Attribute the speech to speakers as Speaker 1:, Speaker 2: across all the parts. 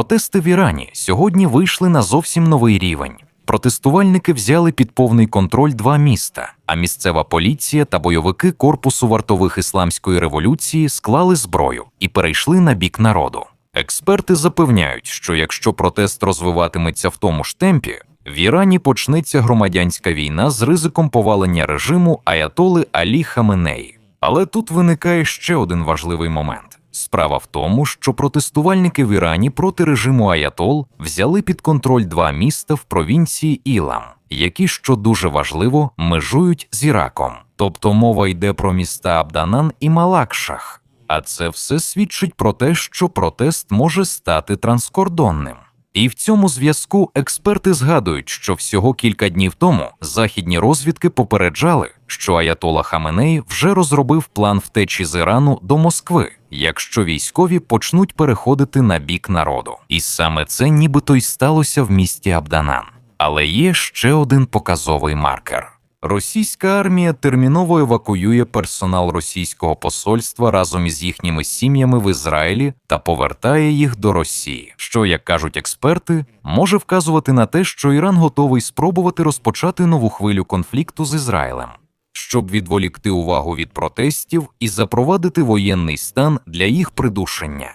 Speaker 1: Протести в Ірані сьогодні вийшли на зовсім новий рівень. Протестувальники взяли під повний контроль два міста, а місцева поліція та бойовики корпусу вартових ісламської революції склали зброю і перейшли на бік народу. Експерти запевняють, що якщо протест розвиватиметься в тому ж темпі, в Ірані почнеться громадянська війна з ризиком повалення режиму Аятоли Алі Хаменеї. Але тут виникає ще один важливий момент. Справа в тому, що протестувальники в Ірані проти режиму Аятол взяли під контроль два міста в провінції Ілам, які, що дуже важливо, межують з Іраком. Тобто мова йде про міста Абданан і Малакшах. А це все свідчить про те, що протест може стати транскордонним. І в цьому зв'язку експерти згадують, що всього кілька днів тому західні розвідки попереджали, що Аятола Хаменей вже розробив план втечі з Ірану до Москви, якщо військові почнуть переходити на бік народу. І саме це нібито й сталося в місті Абданан. Але є ще один показовий маркер. Російська армія терміново евакуює персонал російського посольства разом із їхніми сім'ями в Ізраїлі та повертає їх до Росії, що, як кажуть експерти, може вказувати на те, що Іран готовий спробувати розпочати нову хвилю конфлікту з Ізраїлем, щоб відволікти увагу від протестів і запровадити воєнний стан для їх придушення.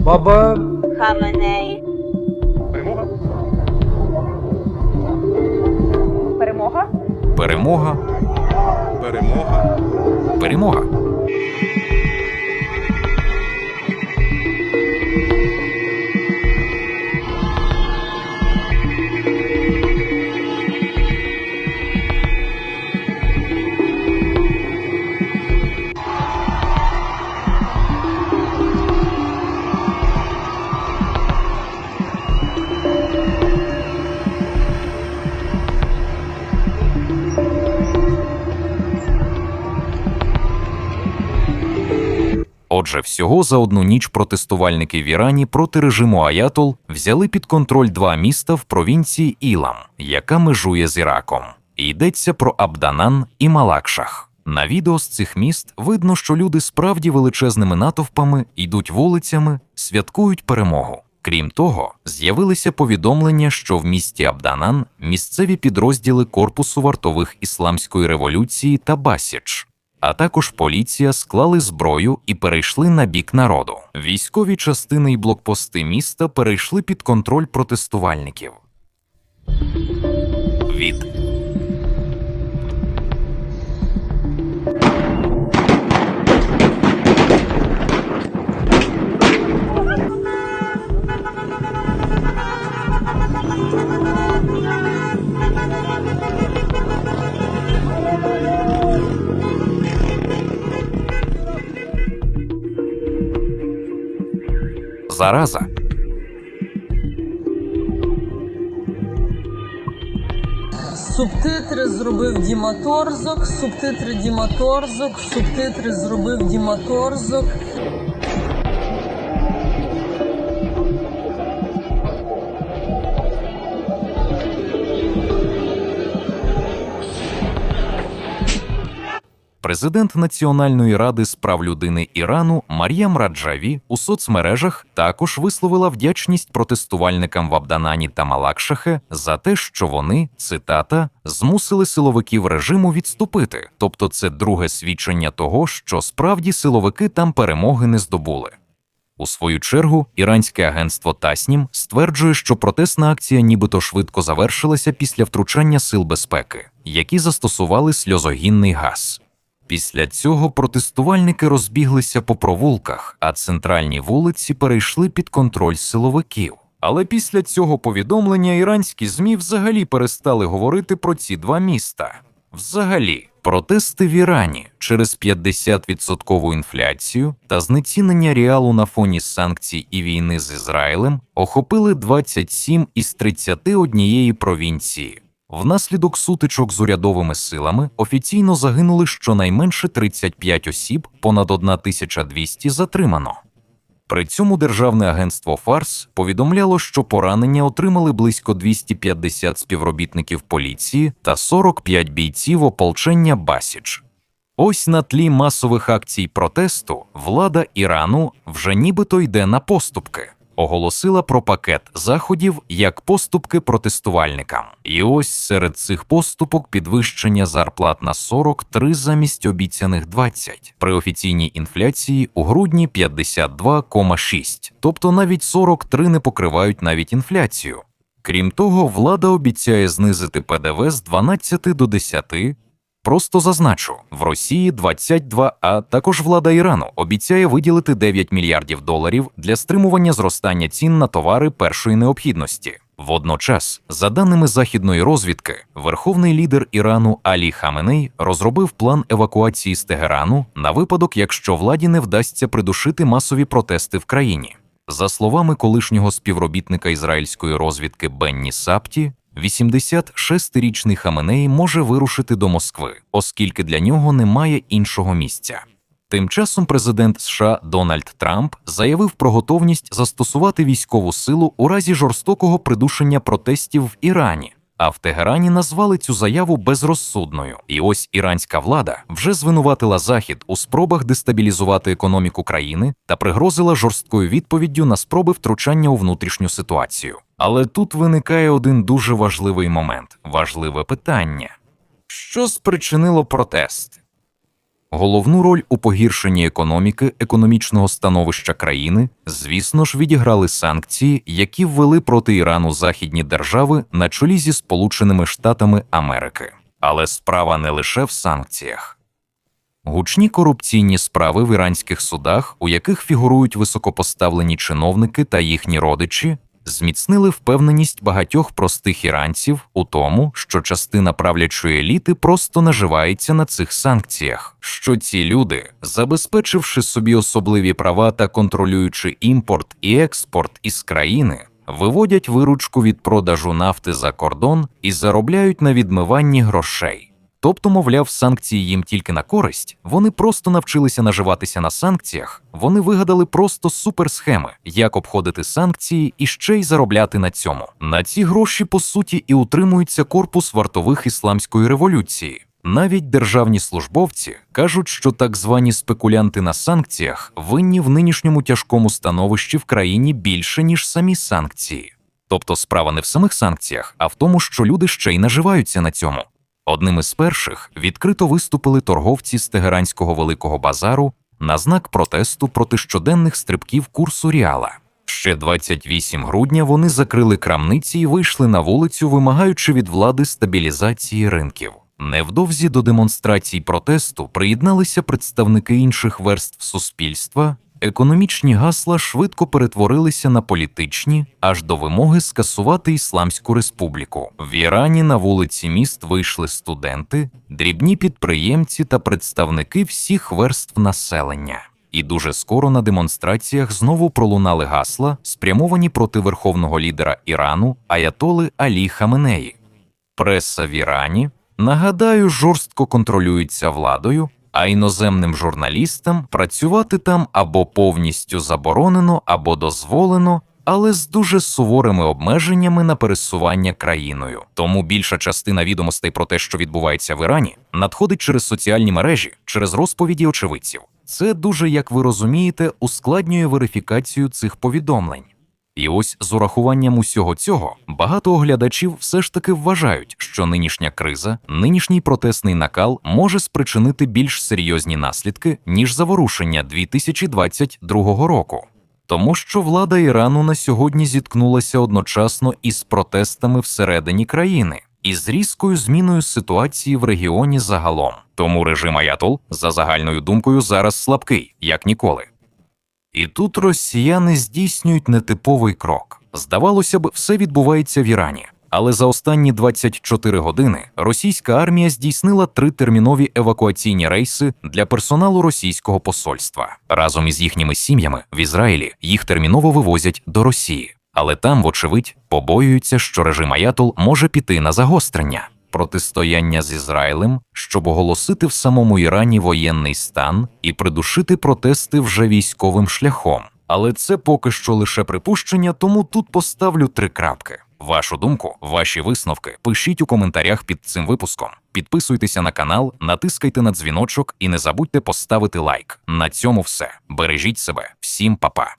Speaker 2: Баба
Speaker 3: Хаменей.
Speaker 4: Перемога,
Speaker 1: Перемога.
Speaker 5: перемога.
Speaker 1: Отже, всього за одну ніч протестувальники в Ірані проти режиму Аятол взяли під контроль два міста в провінції Ілам, яка межує з Іраком. Йдеться про Абданан і Малакшах. На відео з цих міст видно, що люди справді величезними натовпами йдуть вулицями, святкують перемогу. Крім того, з'явилися повідомлення, що в місті Абданан місцеві підрозділи корпусу вартових ісламської революції та Басіч, а також поліція склали зброю і перейшли на бік народу. Військові частини і блокпости міста перейшли під контроль протестувальників. Від зараза.
Speaker 6: Субтитри зробив Діма Торзок, субтитри Діма Торзок, субтитри зробив Діма Торзок.
Speaker 1: Президент Національної ради з прав людини Ірану Мар'ям Раджаві у соцмережах також висловила вдячність протестувальникам в Абданані та Малакшахе за те, що вони, цитата, змусили силовиків режиму відступити. Тобто, це друге свідчення того, що справді силовики там перемоги не здобули. У свою чергу, іранське агентство Таснім стверджує, що протестна акція нібито швидко завершилася після втручання сил безпеки, які застосували сльозогінний газ. Після цього протестувальники розбіглися по провулках, а центральні вулиці перейшли під контроль силовиків. Але після цього повідомлення іранські ЗМІ взагалі перестали говорити про ці два міста. Взагалі, протести в Ірані через 50% інфляцію та знецінення реалу на фоні санкцій і війни з Ізраїлем охопили 27 із 31 провінції. Внаслідок сутичок з урядовими силами офіційно загинули щонайменше 35 осіб, понад 1200 затримано. При цьому державне агентство Фарс повідомляло, що поранення отримали близько 250 співробітників поліції та 45 бійців ополчення Басіч. Ось на тлі масових акцій протесту влада Ірану вже нібито йде на поступки. Оголосила про пакет заходів як поступки протестувальникам. І ось серед цих поступок підвищення зарплат на 43 замість обіцяних 20. При офіційній інфляції у грудні 52,6. Тобто навіть 43 не покривають навіть інфляцію. Крім того, влада обіцяє знизити ПДВ з 12 до 10, Просто зазначу, в Росії 22, а також влада Ірану обіцяє виділити 9 мільярдів доларів для стримування зростання цін на товари першої необхідності. Водночас, за даними західної розвідки, верховний лідер Ірану Алі Хаменей розробив план евакуації з Тегерану на випадок, якщо владі не вдасться придушити масові протести в країні. За словами колишнього співробітника ізраїльської розвідки Бенні Сапті, 86-річний Хаменей може вирушити до Москви, оскільки для нього немає іншого місця. Тим часом президент США Дональд Трамп заявив про готовність застосувати військову силу у разі жорстокого придушення протестів в Ірані. А в Тегерані назвали цю заяву безрозсудною. І ось іранська влада вже звинуватила Захід у спробах дестабілізувати економіку країни та пригрозила жорсткою відповіддю на спроби втручання у внутрішню ситуацію. Але тут виникає один дуже важливий момент, важливе питання: що спричинило протест? Головну роль у погіршенні економіки, економічного становища країни, звісно ж, відіграли санкції, які ввели проти Ірану західні держави на чолі зі Сполученими Штатами Америки. Але справа не лише в санкціях. Гучні корупційні справи в іранських судах, у яких фігурують високопоставлені чиновники та їхні родичі, зміцнили впевненість багатьох простих іранців у тому, що частина правлячої еліти просто наживається на цих санкціях, що ці люди, забезпечивши собі особливі права та контролюючи імпорт і експорт із країни, виводять виручку від продажу нафти за кордон і заробляють на відмиванні грошей. Тобто, мовляв, санкції їм тільки на користь, вони просто навчилися наживатися на санкціях, вони вигадали просто суперсхеми, як обходити санкції і ще й заробляти на цьому. На ці гроші, по суті, і утримується корпус вартових ісламської революції. Навіть державні службовці кажуть, що так звані спекулянти на санкціях винні в нинішньому тяжкому становищі в країні більше, ніж самі санкції. Тобто справа не в самих санкціях, а в тому, що люди ще й наживаються на цьому. Одним із перших відкрито виступили торговці з Тегеранського великого базару на знак протесту проти щоденних стрибків курсу Ріала. Ще 28 грудня вони закрили крамниці і вийшли на вулицю, вимагаючи від влади стабілізації ринків. Невдовзі до демонстрацій протесту приєдналися представники інших верств суспільства. Економічні гасла швидко перетворилися на політичні аж до вимоги скасувати Ісламську республіку. В Ірані на вулиці міст вийшли студенти, дрібні підприємці та представники всіх верств населення. І дуже скоро на демонстраціях знову пролунали гасла, спрямовані проти верховного лідера Ірану Аятоли Алі Хаменеї. Преса в Ірані, нагадаю, жорстко контролюється владою, а іноземним журналістам працювати там або повністю заборонено, або дозволено, але з дуже суворими обмеженнями на пересування країною. Тому більша частина відомостей про те, що відбувається в Ірані, надходить через соціальні мережі, через розповіді очевидців. Це дуже, як ви розумієте, ускладнює верифікацію цих повідомлень. І ось з урахуванням усього цього багато оглядачів все ж таки вважають, що нинішня криза, нинішній протестний накал може спричинити більш серйозні наслідки ніж заворушення 2022 року. Тому що влада Ірану на сьогодні зіткнулася одночасно із протестами всередині країни і з різкою зміною ситуації в регіоні загалом. Тому режим Аятол, за загальною думкою, зараз слабкий, як ніколи. І тут росіяни здійснюють нетиповий крок. Здавалося б, все відбувається в Ірані. Але за останні 24 години російська армія здійснила три термінові евакуаційні рейси для персоналу російського посольства. Разом із їхніми сім'ями в Ізраїлі їх терміново вивозять до Росії. Але там, вочевидь, побоюються, що режим Аятол може піти на загострення. Протистояння з Ізраїлем, щоб оголосити в самому Ірані воєнний стан і придушити протести вже військовим шляхом. Але це поки що лише припущення, тому тут поставлю три крапки. Вашу думку, ваші висновки пишіть у коментарях під цим випуском. Підписуйтеся на канал, натискайте на дзвіночок і не забудьте поставити лайк. На цьому все. Бережіть себе. Всім па-па.